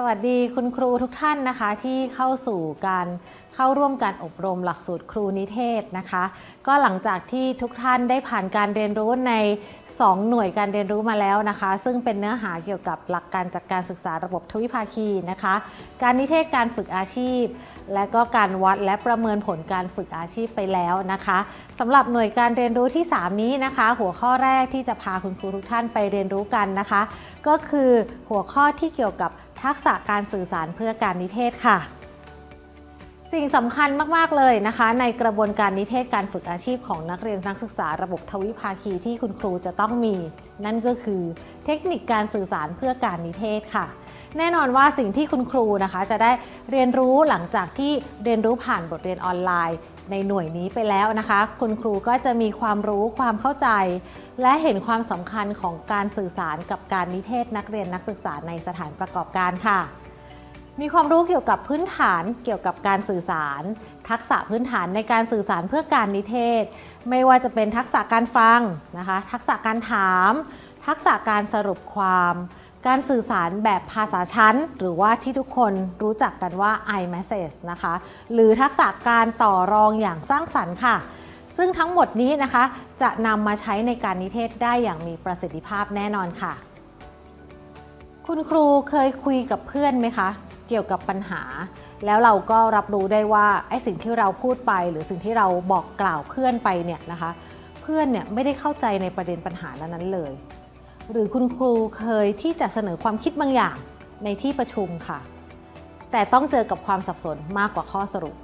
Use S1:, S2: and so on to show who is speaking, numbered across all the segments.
S1: สวัสดีคุณครูทุกท่านนะคะที่เข้าสู่การเข้าร่วมการอบรมหลักสูตรครูนิเทศนะคะ ก็หลังจากที่ทุกท่านได้ผ่านการเรียนรู้ใน 2 หน่วยการเรียนรู้มาแล้วนะคะ ซึ่งเป็นเนื้อหาเกี่ยวกับหลักการจัดการศึกษาระบบทวิภาคีนะคะ การนิเทศการฝึกอาชีพ และก็การวัดและประเมินผลการฝึกอาชีพไปแล้วนะคะสำหรับหน่วยการเรียนรู้ที่ 3 นี้นะคะ หัวข้อแรกที่จะพาคุณครูทุกท่านไปเรียนรู้กันนะคะ ก็คือหัวข้อที่เกี่ยวกับ ทักษะการสื่อสารเพื่อการนิเทศค่ะ สิ่งสำคัญมาก ๆ เลยนะคะ ในกระบวนการนิเทศการฝึกอาชีพของนักเรียนนักศึกษาระบบทวิภาคีที่คุณครูจะต้องมี นั่นก็คือเทคนิคการสื่อสารเพื่อการนิเทศค่ะแน่นอนว่าสิ่งที่คุณครูนะคะจะได้เรียนรู้หลังจากที่เรียนรู้ผ่านบทเรียนออนไลน์ ในหน่วยนี้ไปแล้วนะคะ คุณครูก็จะมีความรู้ความเข้าใจ และเห็นความสำคัญของการสื่อสารกับการนิเทศนักเรียนนักศึกษาในสถานประกอบการค่ะ มีความรู้เกี่ยวกับพื้นฐานเกี่ยวกับการสื่อสาร ทักษะพื้นฐานในการสื่อสารเพื่อการนิเทศ ไม่ว่าจะเป็นทักษะการฟังนะคะ ทักษะการถาม ทักษะการสรุปความ การสื่อสารแบบภาษาชั้น หรือว่าที่ทุกคนรู้จักกันว่า iMessage นะคะ หรือทักษะการต่อรองอย่างสร้างสรรค์ค่ะ ซึ่งทั้งหมดนี้นะคะ จะนำมาใช้ในการนิเทศได้อย่างมีประสิทธิภาพแน่นอนค่ะ คุณครูเคยคุยกับเพื่อนไหมคะ เกี่ยวกับปัญหา แล้วเราก็รับรู้ได้ว่าไอ้สิ่งที่เราพูดไป หรือสิ่งที่เราบอกกล่าวเพื่อนไปเนี่ยนะคะ เพื่อนเนี่ยไม่ได้เข้าใจในประเด็นปัญหานั้นๆเลย หรือคุณครูเคยที่จะเสนอความคิดบางอย่างในที่ประชุมค่ะ แต่ต้องเจอกับความสับสนมากกว่าข้อสรุป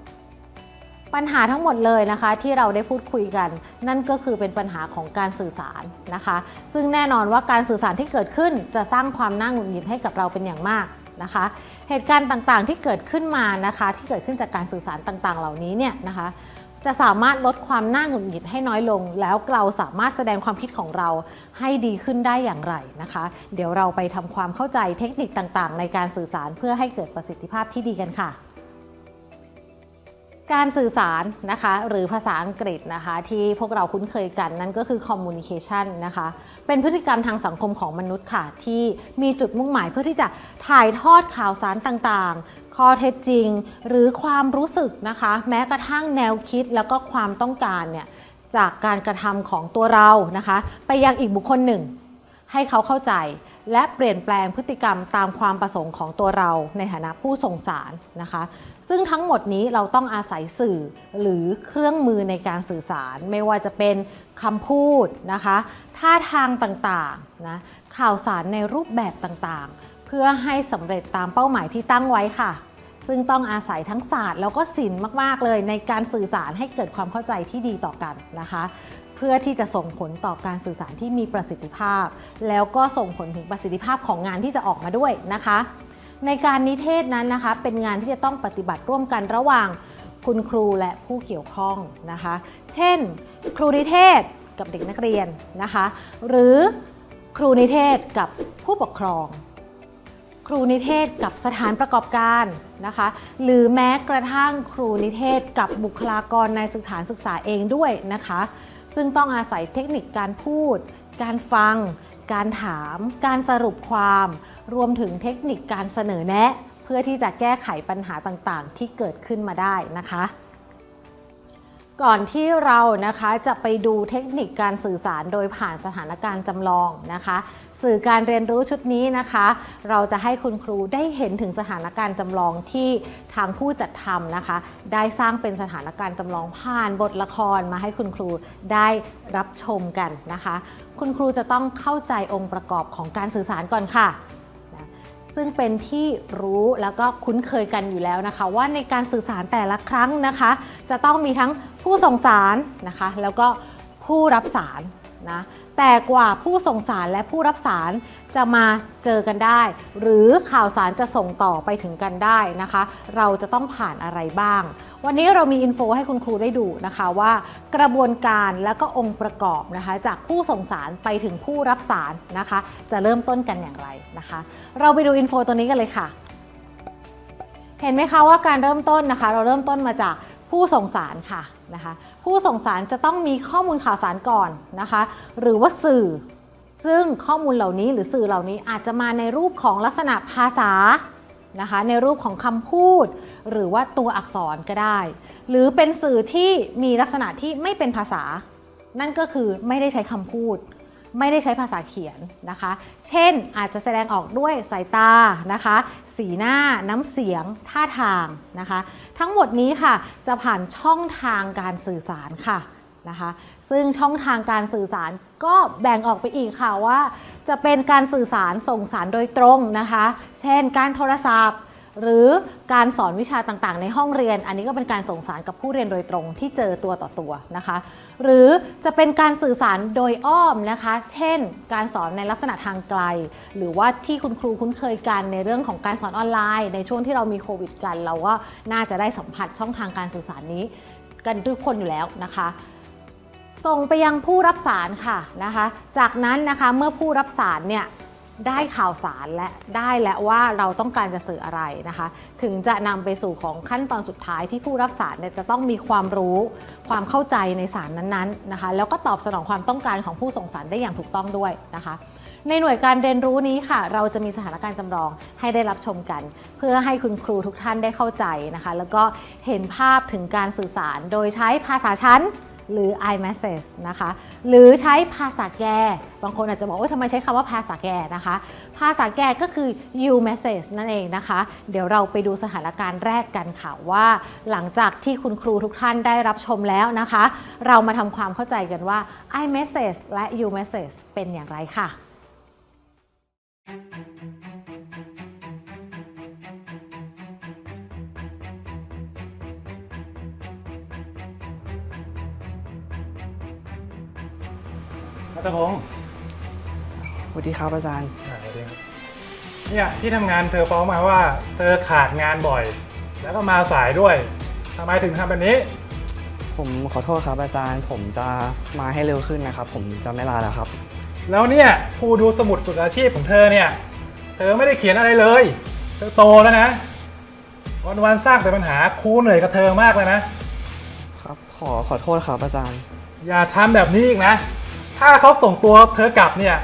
S1: ปัญหาทั้งหมดเลยนะคะ ที่เราได้พูดคุยกัน นั่นก็คือเป็นปัญหาของการสื่อสารนะคะ ซึ่งแน่นอนว่าการสื่อสารที่เกิดขึ้นจะสร้างความน่าหงุดหงิดให้กับเราเป็นอย่างมากนะคะ เหตุการณ์ต่างๆที่เกิดขึ้นมานะคะ ที่เกิดขึ้นจากการสื่อสารต่างๆ เหล่านี้เนี่ยนะคะ จะสามารถลดความน่าหงุดหงิดให้น้อยลง แล้วเราสามารถแสดงความคิดของเราให้ดีขึ้นได้อย่างไรนะคะ เดี๋ยวเราไปทำความเข้าใจเทคนิคต่างๆ ในการสื่อสารเพื่อให้เกิดประสิทธิภาพที่ดีกันค่ะการสื่อสารนะคะหรือภาษาอังกฤษนะคะที่พวกเราคุ้นเคยกันนั่นก็คือ communication นะคะเป็นพฤติกรรมทางสังคมของมนุษย์ค่ะ ที่มีจุดมุ่งหมายเพื่อที่จะถ่ายทอดข่าวสารต่างๆ ข้อเท็จจริง หรือความรู้สึกนะคะ แม้กระทั่งแนวคิดแล้วก็ความต้องการเนี่ยจากการกระทำของตัวเรานะคะ ไปยังอีกบุคคลหนึ่ง ให้เขาเข้าใจ และเปลี่ยนแปลงพฤติกรรมตามความประสงค์ของตัวเราในฐานะผู้ส่งสารนะคะ ซึ่งทั้งหมดนี้เราต้องอาศัยสื่อหรือเครื่องมือในการสื่อสาร ไม่ว่าจะเป็นคำพูดนะคะท่าทางต่างๆนะข่าวสารในรูปแบบต่างๆ เพื่อให้สำเร็จตามเป้าหมายที่ตั้งไว้ค่ะ ซึ่งต้องอาศัยทั้งศาสตร์แล้วก็ศิลป์มากๆ เลยในการสื่อสารให้เกิดความเข้าใจที่ดีต่อกันนะคะ เพื่อที่จะส่งผลต่อการสื่อสารที่มีประสิทธิภาพ แล้วก็ส่งผลถึงประสิทธิภาพของงานที่จะออกมาด้วยนะคะ ในการนิเทศนั้นนะคะ เป็นงานที่จะต้องปฏิบัติร่วมกันระหว่างคุณครูและผู้เกี่ยวข้องนะคะ เช่น ครูนิเทศกับเด็กนักเรียนนะคะ หรือครูนิเทศกับผู้ปกครอง ครูนิเทศกับสถานประกอบการนะคะ หรือแม้กระทั่งครูนิเทศกับบุคลากรในสถานศึกษาเองด้วยนะคะ ซึ่งต้องอาศัยเทคนิคการพูด การฟัง การถาม การสรุปความ รวมถึงเทคนิคการเสนอแนะ เพื่อที่จะแก้ไขปัญหาต่างๆ ที่เกิดขึ้นมาได้นะคะก่อนที่เรานะคะจะไปดูเทคนิคการสื่อสารโดยผ่านสถานการณ์จำลองนะคะ สื่อการเรียนรู้ชุดนี้นะคะ เราจะให้คุณครูได้เห็นถึงสถานการณ์จำลองที่ทางผู้จัดทำนะคะ ได้สร้างเป็นสถานการณ์จำลองผ่านบทละครมาให้คุณครูได้รับชมกันนะคะ คุณครูจะต้องเข้าใจองค์ประกอบของการสื่อสารก่อนค่ะซึ่งเป็นที่รู้แล้วก็คุ้นเคยกันอยู่แล้วนะคะ ว่าในการสื่อสารแต่ละครั้งนะคะ จะต้องมีทั้งผู้ส่งสารนะคะ แล้วก็ผู้รับสารนะ แต่กว่าผู้ส่งสารและผู้รับสารจะมาเจอกันได้ หรือข่าวสารจะส่งต่อไปถึงกันได้นะคะ เราจะต้องผ่านอะไรบ้าง วันนี้เรามีอินโฟให้คุณครูได้ดูนะคะว่ากระบวนการและก็องค์ประกอบนะคะ จากผู้ส่งสารไปถึงผู้รับสารนะคะ จะเริ่มต้นกันอย่างไรนะคะ เราไปดูอินโฟตัวนี้กันเลยค่ะ เห็นไหมคะว่าการเริ่มต้นนะคะ เราเริ่มต้นมาจาก ผู้ส่งสารค่ะนะคะ ผู้ส่งสารจะต้องมีข้อมูลข่าวสารก่อนนะคะ หรือว่าสื่อ ซึ่งข้อมูลเหล่านี้หรือสื่อเหล่านี้อาจจะมาในรูปของลักษณะภาษานะคะ ในรูปของคำพูด หรือว่าตัวอักษรก็ได้ หรือเป็นสื่อที่มีลักษณะที่ไม่เป็นภาษา นั่นก็คือไม่ได้ใช้คำพูดไม่ได้ใช้ภาษาเขียนนะคะ เช่นอาจจะแสดงออกด้วยสายตานะคะ สีหน้าน้ำเสียงท่าทางนะคะ ทั้งหมดนี้ค่ะจะผ่านช่องทางการสื่อสารค่ะนะคะซึ่งช่องทางการสื่อสารก็แบ่งออกไปอีกค่ะว่า จะเป็นการสื่อสารส่งสารโดยตรงนะคะ เช่นการโทรศัพท์ หรือการสอนวิชาต่างๆ ในห้องเรียน อันนี้ก็เป็นการส่งสารกับผู้เรียนโดยตรงที่เจอตัวต่อตัวนะคะ หรือจะเป็นการสื่อสารโดยอ้อมนะคะ เช่น การสอนในลักษณะทางไกล หรือว่าที่คุณครูคุ้นเคยกันในเรื่องของการสอนออนไลน์ ในช่วงที่เรามีโควิดกัน เราก็น่าจะได้สัมผัสช่องทางการสื่อสารนี้ กันทุกคนอยู่แล้วนะคะส่งไปยังผู้รับสารค่ะนะคะ จากนั้นนะคะเมื่อผู้รับสารเนี่ย ได้ข่าวสารและได้และว่าเราต้องการจะสื่ออะไรนะคะ ถึงจะนำไปสู่ของขั้นตอนสุดท้ายที่ผู้รับสารเนี่ยจะต้องมีความรู้ความเข้าใจในสารนั้นๆนะคะ แล้วก็ตอบสนองความต้องการของผู้ส่งสารได้อย่างถูกต้องด้วยนะคะ ในหน่วยการเรียนรู้นี้ค่ะ เราจะมีสถานการณ์จำลองให้ได้รับชมกัน เพื่อให้คุณครูทุกท่านได้เข้าใจนะคะ แล้วก็เห็นภาพถึงการสื่อสารโดยใช้ภาษาชั้น หรือ iMessage นะคะ หรือใช้ภาษาแก บางคนอาจจะบอกว่าทำไมใช้คำว่าภาษาแกนะคะ ภาษาแกก็คือ you message นั่นเองนะคะ เดี๋ยวเราไปดูสถานการณ์แรกกันค่ะว่า หลังจากที่คุณครูทุกท่านได้รับชมแล้วนะคะ เรามาทำความเข้าใจกันว่า iMessage และ you message เป็นอย่างไรค่ะ
S2: นัทพงศ์
S3: สวัสดีครับอาจารย์
S2: อ่าสวัสดีครับเนี่ยที่ทำงานเธอฟ้องมาว่า เธอขาดงานบ่อย แล้วก็มาสายด้วยทำไมถึงทำแบบนี้
S3: ผมขอโทษครับอาจารย์ ผมจะมาให้เร็วขึ้นนะครับ ผมจะไม่ลาแล้วครับ
S2: แล้วเนี่ยครูดูสมุดฝึกอาชีพของเธอเนี่ย เธอไม่ได้เขียนอะไรเลย เธอโตแล้วนะวันวันๆสร้างแต่ปัญหาครูเหนื่อยกับเธอมากเลยนะ
S3: ครับ ขอขอโทษครับอาจารย์
S2: อย่าทำแบบนี้อีกนะ ถ้าเขาส่งตัวเธอกลับเนี่ย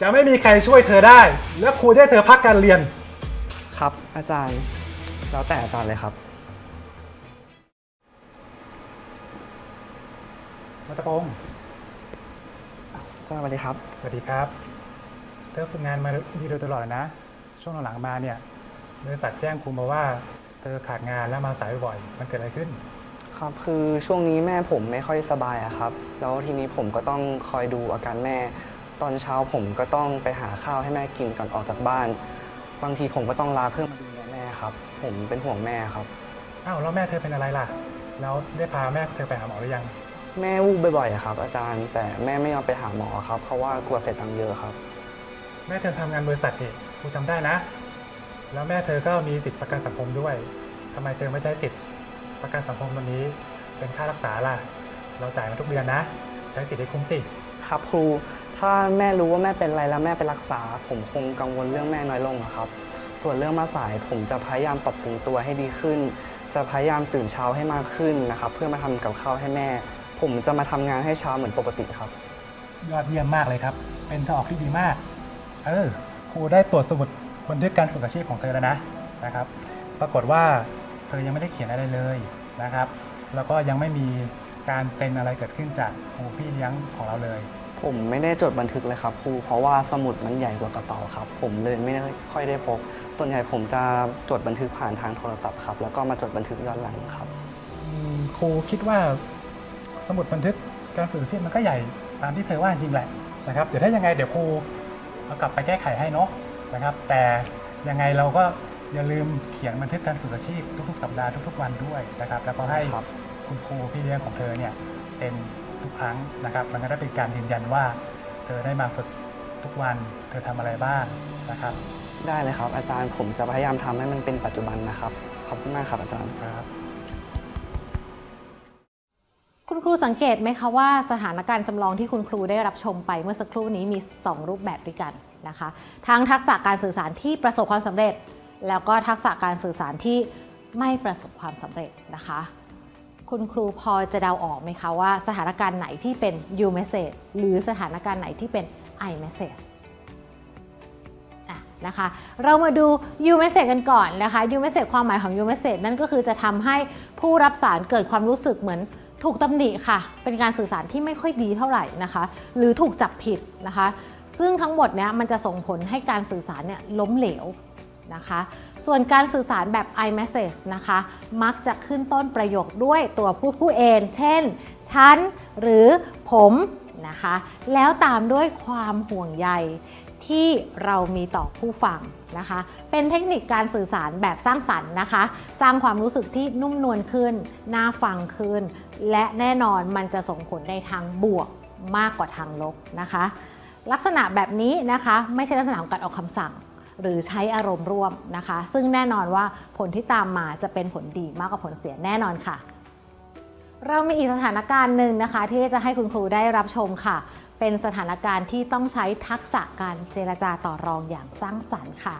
S2: จะไม่มีใครช่วยเธอได้ แล้วครูจะให้เธอพักการเรียน
S3: ครับ อาจารย์ แล้วแต่อาจารย์เลยครับ
S2: นัทพงศ์
S3: อาจารย์สวัสดีครับ
S2: สวัสดีครับ เธอฝึกงานมาดีโดยตลอดเลยนะ ช่วงหลังๆมาเนี่ยบริษัทแจ้งครูมาว่า เธอขาดงานแล้วมาสายบ่อย มันเกิดอะไรขึ้น
S3: ครับคือช่วงนี้แม่ผมไม่ค่อยสบายอะครับ แล้วทีนี้ผมก็ต้องคอยดูอาการแม่ ตอนเช้าผมก็ต้องไปหาข้าวให้แม่กินก่อนออกจากบ้าน บางทีผมก็ต้องลาเพื่อมาดูแลแม่ครับ ผมเป็นห่วงแม่ครับ
S2: อ้าวแล้วแม่เธอเป็นอะไรล่ะ แล้วได้พาแม่เธอไปหาหมอหรือยัง
S3: แม่วูบบ่อยๆอะครับ อาจารย์แต่แม่ไม่ยอมไปหาหมอครับ เพราะว่ากลัวเสียตังค์เยอะครับ
S2: แม่เธอทำงานบริษัทนี่ครูจำได้นะ แล้วแม่เธอก็มีสิทธิประกันสังคมด้วยทำไมเธอไม่ใช้สิทธิ ประกันสังคมตัวนี้เป็นค่ารักษาล่ะ เราจ่ายมาทุกเดือนนะ ใช้สิทธิ์ให้คุ้มสิ
S3: ครับครู ถ้าแม่รู้ว่าแม่เป็นอะไรแล้วแม่ไปรักษา ผมคงกังวลเรื่องแม่น้อยลงอะครับ ส่วนเรื่องมาสายผมจะพยายามปรับปรุงตัวให้ดีขึ้น จะพยายามตื่นเช้าให้มากขึ้นนะครับ เพื่อมาทำกับข้าวให้แม่ ผมจะมาทำงานให้เช้าเหมือนปกติครับ
S2: ยอดเยี่ยมมากเลยครับ เป็นทางออกที่ดีมาก เออ ครูได้ตรวจสมุดบันทึกการฝึกอาชีพของเธอแล้วนะนะครับ ปรากฏว่าเธอยังไม่ได้เขียนอะไรเลยนะครับ แล้วก็ยังไม่มีการเซ็นอะไรเกิดขึ้นจากครูพี่เลี้ยงของเราเลย
S3: ผมไม่ได้จดบันทึกเลยครับครูเพราะว่าสมุดมันใหญ่กว่ากระเป๋าครับ ผมเลยไม่ได้ค่อยได้พกส่วนใหญ่ผมจะจดบันทึกผ่านทางโทรศัพท์ครับแล้วก็มาจดบันทึกย้อนหลังครับ
S2: อืมครูคิดว่าสมุดบันทึกการฝึกอาชีพมันก็ใหญ่ตามที่เธอว่าจริงแหละนะครับเดี๋ยวถ้ายังไงเดี๋ยวครูเอากลับไปแก้ไขให้เนาะนะครับ แต่ยังไงเราก็ อย่าลืมเขียนบันทึกการฝึกอาชีพทุกๆ สัปดาห์ทุกๆ วันด้วยนะครับ แล้วก็ให้
S3: ครับ
S2: คุณครูพี่เลี้ยงของเธอเนี่ยเซ็นทุกครั้งนะครับ มันก็ได้เป็นการยืนยันว่า เธอได้มาฝึกทุกวัน เธอทำอะไรบ้างนะครับ
S3: ได้เลยครับ อาจารย์ผมจะพยายามทำให้มันเป็นปัจจุบันนะครับ ขอบคุณมากครับอาจารย์
S2: ครับ
S1: คุณครูสังเกตไหมคะว่าสถานการณ์จำลองที่คุณครูได้รับชมไปเมื่อสักครู่นี้มี 2 รูปแบบด้วยกันนะคะ ทั้งทักษะการสื่อสารที่ประสบความสำเร็จ แล้วก็ทักษะการสื่อสารที่ไม่ประสบความสำเร็จนะคะ คุณครูพอจะเดาออกไหมคะว่าสถานการณ์ไหนที่เป็น you message หรือสถานการณ์ไหนที่เป็น I message นะคะเรามาดู U message กันก่อนนะคะ U message ความหมายของ U message นั่นก็คือจะทำให้ผู้รับสารเกิดความรู้สึกเหมือนถูกตำหนิค่ะ เป็นการสื่อสารที่ไม่ค่อยดีเท่าไหร่นะคะ หรือถูกจับผิดนะคะ ซึ่งทั้งหมดเนี้ยมันจะส่งผลให้การสื่อสารเนี่ยล้มเหลว นะคะ ส่วนการสื่อสารแบบ iMessage นะคะ มักจะขึ้นต้นประโยคด้วยตัวผู้ผู้เอง เช่น ฉัน หรือผมนะคะ แล้วตามด้วยความห่วงใยที่เรามีต่อผู้ฟังนะคะ เป็นเทคนิคการสื่อสารแบบสร้างสรรค์นะคะ สร้างความรู้สึกที่นุ่มนวลขึ้น น่าฟังขึ้น และแน่นอนมันจะส่งผลในทางบวกมากกว่าทางลบนะคะ ลักษณะแบบนี้นะคะ ไม่ใช่ลักษณะของการออกคำสั่ง หรือใช้อารมณ์ร่วมนะคะ ซึ่งแน่นอนว่าผลที่ตามมาจะเป็นผลดีมากกว่าผลเสียแน่นอนค่ะ เรามีอีกสถานการณ์หนึ่งนะคะ ที่จะให้คุณครูได้รับชมค่ะ เป็นสถานการณ์ที่ต้องใช้ทักษะการเจรจาต่อรองอย่างสร้างสรรค์ค่ะ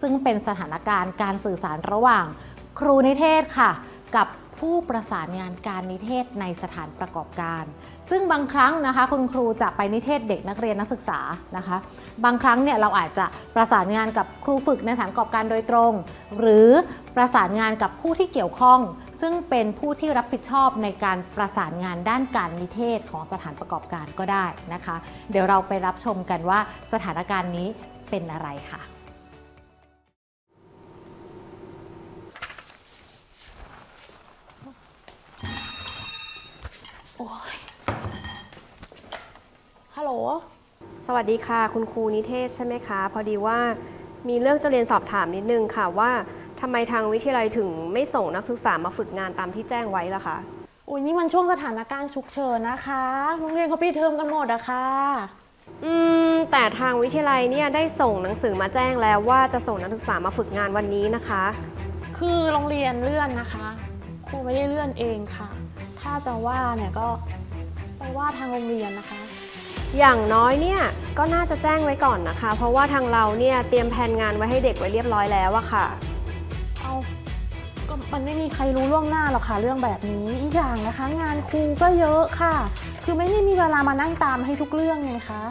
S1: ซึ่งเป็นสถานการณ์การสื่อสารระหว่าง ครูนิเทศค่ะ กับ ผู้ประสานงานการนิเทศในสถานประกอบการ ซึ่งบางครั้งนะคะ คุณครูจะไปนิเทศเด็กนักเรียนนักศึกษานะคะ บางครั้งเนี่ยเราอาจจะประสานงานกับครูฝึกในสถานประกอบการโดยตรง หรือประสานงานกับผู้ที่เกี่ยวข้อง ซึ่งเป็นผู้ที่รับผิดชอบในการประสานงานด้านการนิเทศของสถานประกอบการก็ได้นะคะ เดี๋ยวเราไปรับชมกันว่าสถานการณ์นี้เป็นอะไรค่ะ
S4: โหล สวัสดีค่ะ คุณครูนิเทศใช่ไหมคะ พอดีว่ามีเรื่องจะเรียนสอบถามนิดนึงค่ะว่าทำไมทางวิทยาลัยถึงไม่ส่งนักศึกษามาฝึกงานตามที่แจ้งไว้ล่ะคะ
S5: อุ้ยนี่มันช่วงสถานการณ์ฉุกเฉินนะคะโรงเรียนเขาปิดเทอมกันหมดอะค่ะ
S4: อืมแต่ทางวิทยาลัยเนี่ยได้ส่งหนังสือมาแจ้งแล้วว่าจะส่งนักศึกษามาฝึกงานวันนี้นะคะ
S5: คือโรงเรียนเลื่อนนะคะ ครูไม่ได้เลื่อนเองค่ะ ถ้าจะว่าเนี่ยก็ไปว่าทางโรงเรียนนะคะ
S4: อย่างน้อยเนี่ยก็น่าจะแจ้งไว้ก่อนนะคะ เพราะว่าทางเราเนี่ยเตรียมแผนงานไว้ให้เด็กไว้เรียบร้อยแล้วอะค่ะ
S5: เอาก็มันไม่มีใครรู้ล่วงหน้าหรอกค่ะเรื่องแบบนี้อีกอย่างนะคะ งานครูก็เยอะค่ะ คือไม่ได้มีเวลามานั่งตามให้ทุกเรื่องไงคะ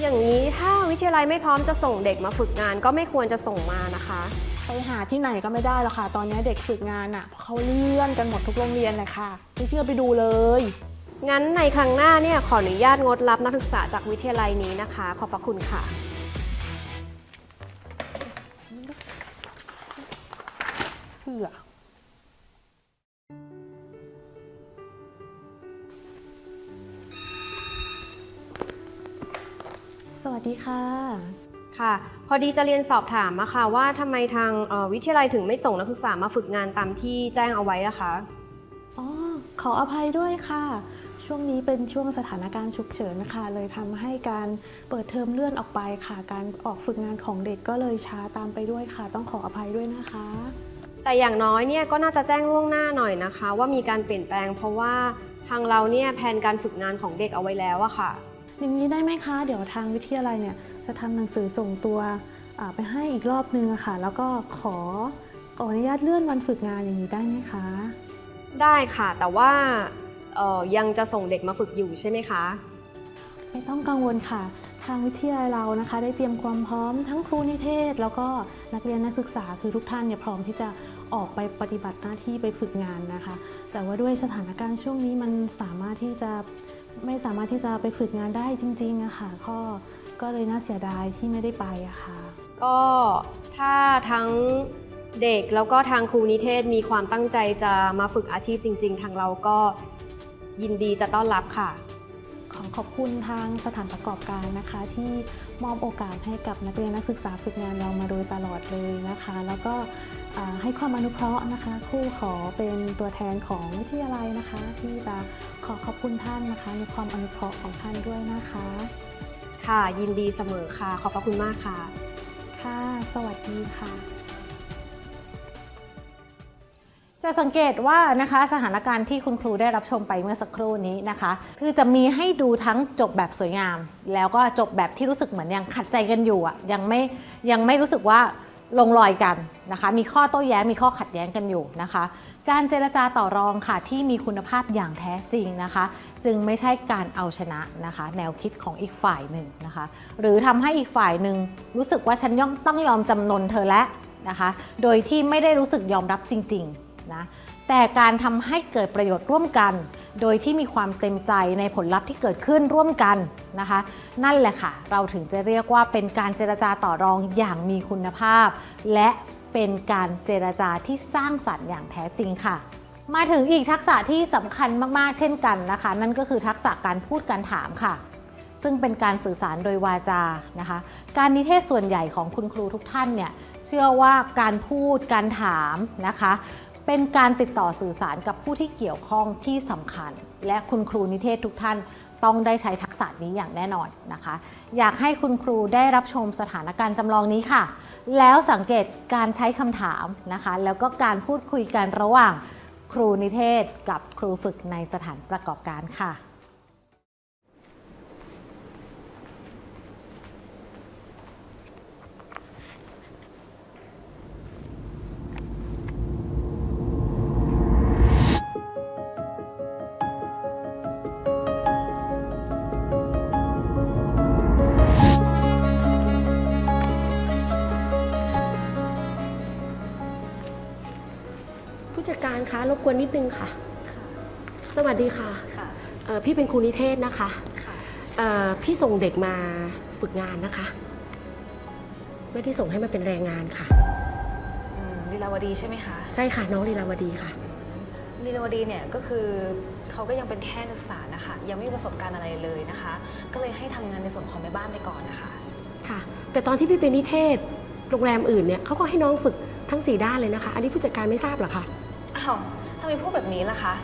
S4: อย่างนี้ถ้าวิทยาลัยไม่พร้อมจะส่งเด็กมาฝึกงานก็ไม่ควรจะส่งมานะคะ
S5: ไปหาที่ไหนก็ไม่ได้หรอกค่ะ ตอนนี้เด็กฝึกงานอะเขาเลื่อนกันหมดทุกโรงเรียนเลยค่ะไม่เชื่อไปดูเลย
S4: งั้นในครั้งหน้าเนี่ยขออนุญาตงดรับนักศึกษาจากวิทยาลัยนี้นะคะ ขอบพระคุณค่ะ
S5: เพื่อสวัสดีค่ะ
S4: ค่ะ พอดีจะเรียนสอบถามอะค่ะว่าทำไมทางเอ่อวิทยาลัยถึงไม่ส่งนักศึกษามาฝึกงานตามที่แจ้งเอาไว้ล่ะคะ
S5: อ๋อ ขออภัยด้วยค่ะ ช่วงนี้เป็นช่วงสถานการณ์ฉุกเฉินนะคะเลยทำให้การเปิดเทอมเลื่อนออกไปค่ะ การออกฝึกงานของเด็กก็เลยช้าตามไปด้วยค่ะ ต้องขออภัยด้วยนะคะ
S4: แต่อย่างน้อยเนี่ยก็น่าจะแจ้งล่วงหน้าหน่อยนะคะ ว่ามีการเปลี่ยนแปลงเพราะว่าทางเราเนี่ยแผนการฝึกงานของเด็กเอาไว้แล้วอะค่ะ
S5: อย่างนี้ได้ไหมคะ เดี๋ยวทางวิทยาลัยเนี่ยจะทำหนังสือส่งตัวอ่าไปให้อีกรอบนึงอะค่ะ แล้วก็ขอขออนุญาตเลื่อนวันฝึกงานอย่างนี้ได้ไหมคะ
S4: ได้ค่ะแต่ว่า เอ่อยังจะส่งเด็กมาฝึกอยู่ใช่ไหมคะ
S5: ไม่ต้องกังวลค่ะ ทางวิทยาลัยเรานะคะ ได้เตรียมความพร้อมทั้งครูนิเทศ แล้วก็นักเรียนนักศึกษาคือทุกท่านเนี่ยพร้อมที่จะออกไปปฏิบัติหน้าที่ไปฝึกงานนะคะ แต่ว่าด้วยสถานการณ์ช่วงนี้มันสามารถที่จะไม่สามารถที่จะไปฝึกงานได้จริงๆอะค่ะก็ก็เลยน่าเสียดายที่ไม่ได้ไปอะค่ะ
S4: ก็ถ้าทั้งเด็กแล้วก็ทางครูนิเทศมีความตั้งใจจะมาฝึกอาชีพจริง ๆ ทางเราก็ ยินดีจะต้อนรับค่ะ
S5: ขอขอบคุณทางสถานประกอบการนะคะ ที่มอบโอกาสให้กับนักเรียนนักศึกษาฝึกงานเรามาโดยตลอดเลยนะคะ แล้วก็อ่าให้ความอนุเคราะห์นะคะครูขอเป็นตัวแทนของวิทยาลัยนะคะ ที่จะขอขอบคุณท่านนะคะ ในความอนุเคราะห์ของท่านด้วยนะคะ
S4: ค่ะยินดีเสมอค่ะ ขอบพระคุณมากค่ะ
S5: ค่ะ สวัสดีค่ะ
S1: จะสังเกตว่านะคะสถานการณ์ที่คุณครูได้รับชมไปเมื่อสักครู่นี้นะคะ คือจะมีให้ดูทั้งจบแบบสวยงาม แล้วก็จบแบบที่รู้สึกเหมือนยังขัดใจกันอยู่อะยังไม่ยังไม่รู้สึกว่าลงรอยกันนะคะ มีข้อโต้แย้งมีข้อขัดแย้งกันอยู่นะคะ การเจรจาต่อรองค่ะที่มีคุณภาพอย่างแท้จริงนะคะ จึงไม่ใช่การเอาชนะนะคะ แนวคิดของอีกฝ่ายหนึ่งนะคะ หรือทำให้อีกฝ่ายหนึ่งรู้สึกว่าฉันย่อมต้องยอมจำนนเธอแล้วนะคะ โดยที่ไม่ได้รู้สึกยอมรับจริง ๆ นะแต่การทำให้เกิดประโยชน์ร่วมกัน โดยที่มีความเต็มใจในผลลัพธ์ที่เกิดขึ้นร่วมกันนะคะ นั่นแหละค่ะ เราถึงจะเรียกว่าเป็นการเจรจาต่อรองอย่างมีคุณภาพ และเป็นการเจรจาที่สร้างสรรค์อย่างแท้จริงค่ะ มาถึงอีกทักษะที่สำคัญมากๆ เช่นกันนะคะ นั่นก็คือทักษะการพูดการถามค่ะ ซึ่งเป็นการสื่อสารโดยวาจานะคะ การนิเทศส่วนใหญ่ของคุณครูทุกท่านเนี่ยเชื่อว่าการพูดการถามนะคะ เป็นการติดต่อสื่อสารกับผู้ที่เกี่ยวข้องที่สำคัญ และคุณครูนิเทศทุกท่านต้องได้ใช้ทักษะนี้อย่างแน่นอนนะคะ อยากให้คุณครูได้รับชมสถานการณ์จำลองนี้ค่ะ แล้วสังเกตการใช้คำถามนะคะ แล้วก็การพูดคุยกันระหว่างครูนิเทศกับครูฝึกในสถานประกอบการค่ะ
S6: รคะรบกวนนิดนึงค่ะ สวัสดีค่ะ
S7: ค่ะ
S6: เอ่อพี่เป็นครูนิเทศนะคะ
S7: ค่ะ
S6: เอ่อพี่ส่งเด็กมาฝึกงานนะคะ ไม่ได้ส่งให้มาเป็นแรงงานค่ะ
S7: อืมลีลาวดีใช่ไหมคะ
S6: ใช่ค่ะน้องลีลาวดีค่ะ
S7: ลีลาวดีเนี่ยก็คือเขาก็ยังเป็นแค่นักศึกษานะคะ ยังไม่มีประสบการณ์อะไรเลยนะคะ ก็เลยให้ทำงานในส่วนของแม่บ้านไปก่อนนะคะ
S6: ค่ะ แต่ตอนที่พี่เป็นนิเทศ โรงแรมอื่นเนี่ยเขาก็ให้น้องฝึกทั้งสี่ด้านเลยนะคะ อันนี้ผู้จัดการไม่ทราบเหรอคะ
S7: อ้าวทำไมพูดแบบนี้ล่ะคะ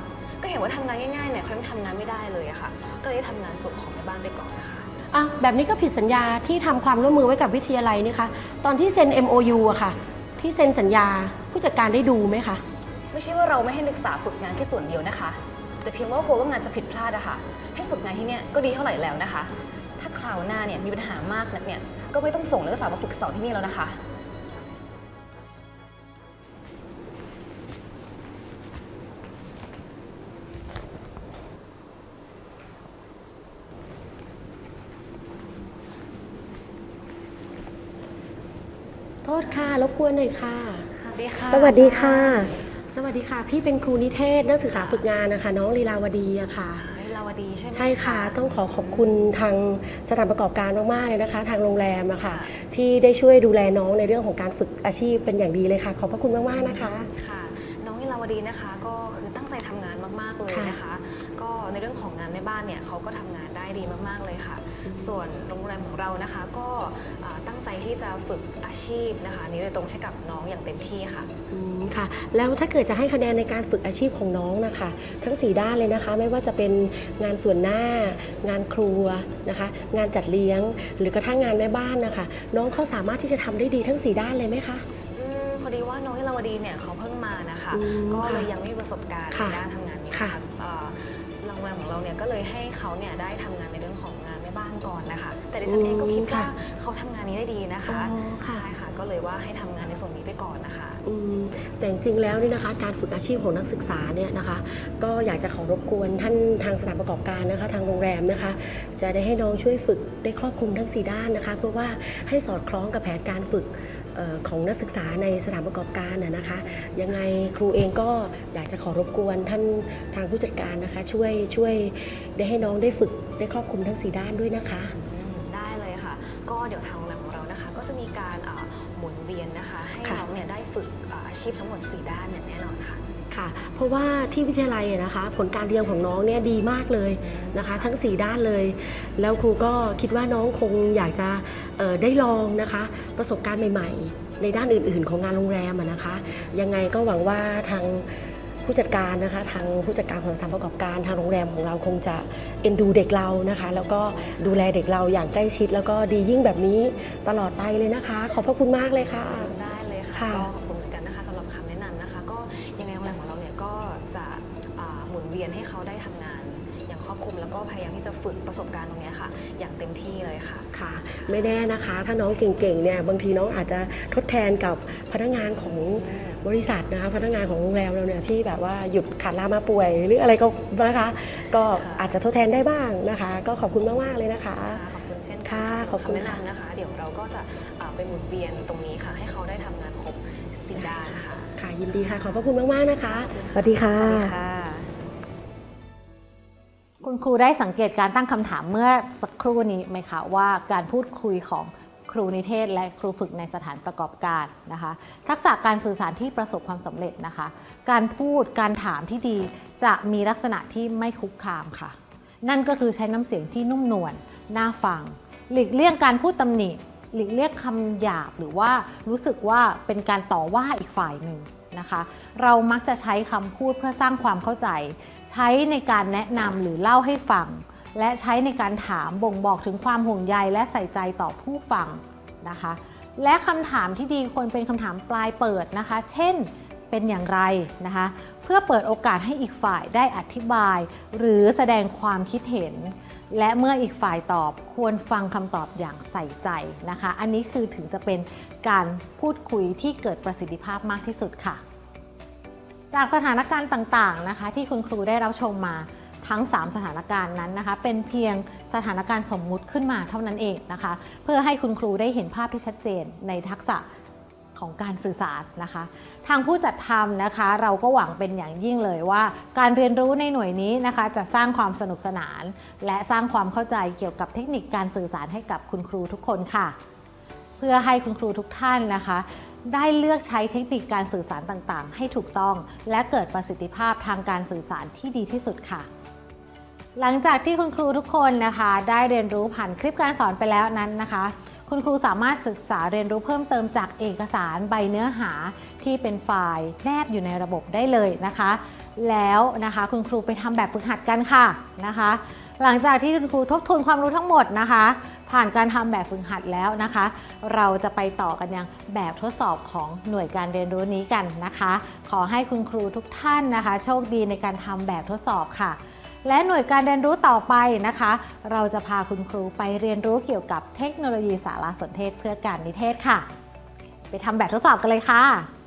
S7: ก็เห็นว่าทำงานง่ายๆเนี่ยเขายังทำงานไม่ได้เลยอะค่ะ ก็เลยทำงานส่วนของแม่บ้านไปก่อนนะคะ
S6: อะแบบนี้ก็ผิดสัญญาที่ทำความร่วมมือไว้กับวิทยาลัยนี่คะตอนที่เซ็น MOU อะค่ะ ที่เซ็นสัญญาผู้จัดการได้ดูไหมคะ
S7: ไม่ใช่ว่าเราไม่ให้นักศึกษาฝึกงานแค่ส่วนเดียวนะคะ แต่เพียงว่ากลัวว่างานจะผิดพลาดอะค่ะ ให้ฝึกงานที่เนี่ยก็ดีเท่าไหร่แล้วนะคะ ถ้าคราวหน้าเนี่ยมีปัญหามากนักเนี่ย ก็ไม่ต้องส่งนักศึกษามาฝึกสอนที่นี่แล้วนะคะ
S6: ษค่ะรบกวนหน่อยค่ะ
S7: สวัสดีค่ะ
S6: สวัสดีค่ะ สวัสดีค่ะ พี่เป็นครูนิเทศนักศึกษาฝึกงานนะคะ น้องลีลาวดีอะค่ะ
S7: ลีลาวดีใช่ไหม
S6: ใช่ค่ะ ต้องขอขอบคุณทางสถานประกอบการมาก ๆ เลยนะคะ ทางโรงแรมอะค่ะ ที่ได้ช่วยดูแลน้องในเรื่องของการฝึกอาชีพเป็นอย่างดีเลยค่ะ ขอบพระคุณมาก ๆ นะคะ
S7: ค่ะน้องลีลาวดีนะคะก็คือตั้งใจทำงานมากๆเลยนะคะ ก็ในเรื่องของงานแม่บ้านเนี่ยเขาก็ทำงานได้ดีมากๆเลยค่ะ ส่วนโรงแรมของเรานะคะก็อ่าตั้งใจที่จะฝึกอาชีพนะคะนี้โดยตรงให้กับน้องอย่างเต็มที่ค่ะ
S6: อืมค่ะ แล้วถ้าเกิดจะให้คะแนนในการฝึกอาชีพของน้องนะคะ ทั้ง 4 ด้านเลยนะคะ ไม่ว่าจะเป็นงานส่วนหน้า งานครัวนะคะ งานจัดเลี้ยง หรือกระทั่งงานแม่บ้านนะคะ น้องเขาสามารถที่จะทำได้ดีทั้ง 4 ด้านเลยไหมคะ
S7: อืมพอดีว่าน้องลีลาวดีเนี่ยเขาเพิ่งมานะคะ
S6: อืม
S7: ก็เลย
S6: ค่ะ
S7: ยังไม่มีประสบการณ์ใน
S6: ค่ะ
S7: ด้านทำงานนี้
S6: ค่ะ
S7: ค่ะเอ่อโรงแรมของเราเนี่ยก็เลยให้เขาเนี่ยได้ทำงานในเรื่ องของงานแม่บ้านก่อนนะคะ แต่ดิฉันเองก็คิดว่าเขาทำงานนี้ได้ดีนะคะ
S6: อ๋อค่ะ
S7: ใช่ค่ะก็เลยว่าให้ทำงานในส่วนนี้ไปก่อนนะคะ
S6: อืมแต่จริงๆแล้วนี่นะคะการฝึกอาชีพของนักศึกษาเนี่ยนะคะ ก็อยากจะขอรบกวนท่านทางสถานประกอบการนะคะ ทางโรงแรมนะคะ จะได้ให้น้องช่วยฝึกได้ครอบคลุมทั้ง 4 ด้านนะคะ เพื่อว่าให้สอดคล้องกับแผนการฝึกเอ่อ ของนักศึกษาในสถานประกอบการนะนะคะ ยังไงครูเองก็อยากจะขอรบกวนท่านทางผู้จัดการนะคะ ช่วยช่วยได้ให้น้องได้ฝึกได้ครอบคลุมทั้ง 4 ด้านด้วยนะคะ
S7: อืมได้เลยค่ะ ก็เดี๋ยวทางโรงแรมของเรานะคะ ก็จะมีการอ่าหมุนเวียนนะคะ ให้
S6: ค่ะ
S7: น้องเนี่ยได้ฝึกอ่าอาชีพทั้งหมด 4 ด้านอย่างแน่นอนค่ะ
S6: ค่ะ เพราะว่าที่วิทยาลัยนะคะ ผลการเรียนของน้องเนี่ยดีมากเลยนะคะ ทั้ง 4 ด้านเลย แล้วครูก็คิดว่าน้องคงอยากจะได้ลองนะคะ ประสบการณ์ใหม่ๆ ในด้านอื่น ๆ ของงานโรงแรมนะคะ ยังไงก็หวังว่าทางผู้จัดการนะคะทางผู้จัดการของสถานประกอบการทางโรงแรมของเราคงจะเอ็นดูเด็กเรานะคะ แล้วก็ดูแลเด็กเราอย่างใกล้ชิด แล้วก็ดียิ่งแบบนี้ตลอดไปเลยนะคะ ขอบพระคุณมากเลยค่ะ
S7: เวียนให้เขาได้ทำงาน อย่างครอบคลุมแล้วก็พยายามที่จะฝึกประสบการณ์ตรงเนี้ยค่ะ อย่างเต็มที่เลยค่ะ
S6: ค่ะ ไม่แน่นะคะ ถ้าน้องเก่งๆเนี่ยบางทีน้องอาจจะทดแทนกับพนักงานของบริษัทนะคะพนักงานของโรงแรมเราเนี่ยที่แบบว่าหยุดขาดลามาป่วย หรืออะไรก็นะคะ ก็
S7: ค่ะ
S6: อาจจะทดแทนได้บ้างนะคะ ก็ขอบคุณมากๆเลยนะคะ
S7: ขอบคุณเช่นกั
S6: ค่ะขอบคุณ
S7: แนะ
S6: ค่ะ
S7: นำนะคะ เดี๋ยวเราก็จะอ่าไปหมุนเวียนตรงนี้ค่ะ ให้เขาได้ทำงานครบสี่ด้านค่ะ
S6: ค่ะยินดีค่ะขอบพระคุณมากๆนะคะสวัสดีค่ะ
S7: สวัสดีค่ะ
S1: คุณครูได้สังเกตการตั้งคำถามเมื่อสักครู่นี้ไหมคะว่าการพูดคุยของครูนิเทศ และครูฝึกในสถานประกอบการนะคะ ทักษะการสื่อสารที่ประสบความสำเร็จนะคะ การพูดการถามที่ดีจะมีลักษณะที่ไม่คุกคามค่ะ นั่นก็คือใช้น้ำเสียงที่นุ่มนวลน่าฟัง หลีกเลี่ยงการพูดตำหนิหลีกเลี่ยงคำหยาบหรือว่ารู้สึกว่าเป็นการต่อว่าอีกฝ่ายหนึ่งนะคะ เรามักจะใช้คำพูดเพื่อสร้างความเข้าใจ ใช้ในการแนะนำหรือเล่าให้ฟัง และใช้ในการถามบ่งบอกถึงความห่วงใยและใส่ใจต่อผู้ฟังนะคะ และคำถามที่ดีควรเป็นคำถามปลายเปิดนะคะ เช่นเป็นอย่างไรนะคะ เพื่อเปิดโอกาสให้อีกฝ่ายได้อธิบาย หรือแสดงความคิดเห็น และเมื่ออีกฝ่ายตอบควรฟังคำตอบอย่างใส่ใจนะคะ อันนี้คือถึงจะเป็นการพูดคุยที่เกิดประสิทธิภาพมากที่สุดค่ะ จากสถานการณ์ต่างๆนะคะ ที่คุณครูได้รับชมมาทั้ง 3 สถานการณ์นั้นนะคะ เป็นเพียงสถานการณ์สมมุติขึ้นมาเท่านั้นเองนะคะ เพื่อให้คุณครูได้เห็นภาพที่ชัดเจนในทักษะของการสื่อสารนะคะ ทางผู้จัดทำนะคะ เราก็หวังเป็นอย่างยิ่งเลยว่า การเรียนรู้ในหน่วยนี้นะคะ จะสร้างความสนุกสนาน และสร้างความเข้าใจเกี่ยวกับเทคนิคการสื่อสารให้กับคุณครูทุกคนค่ะ เพื่อให้คุณครูทุกท่านนะคะ ได้เลือกใช้เทคนิคการสื่อสารต่างๆ ให้ถูกต้อง และเกิดประสิทธิภาพทางการสื่อสารที่ดีที่สุดค่ะ หลังจากที่คุณครูทุกคนนะคะ ได้เรียนรู้ผ่านคลิปการสอนไปแล้วนั้นนะคะ คุณครูสามารถศึกษาเรียนรู้เพิ่มเติมจากเอกสารใบเนื้อหาที่เป็นไฟล์แนบอยู่ในระบบได้เลยนะคะ แล้วนะคะคุณครูไปทำแบบฝึกหัดกันค่ะนะคะ หลังจากที่คุณครูทบทวนความรู้ทั้งหมดนะคะ ผ่านการทำแบบฝึกหัดแล้วนะคะ เราจะไปต่อกันยังแบบทดสอบของหน่วยการเรียนรู้นี้กันนะคะ ขอให้คุณครูทุกท่านนะคะ โชคดีในการทำแบบทดสอบค่ะ และหน่วยการเรียนรู้ต่อไปนะคะ เราจะพาคุณครูไปเรียนรู้เกี่ยวกับเทคโนโลยีสารสนเทศเพื่อการนิเทศค่ะ ไปทำแบบทดสอบกันเลยค่ะ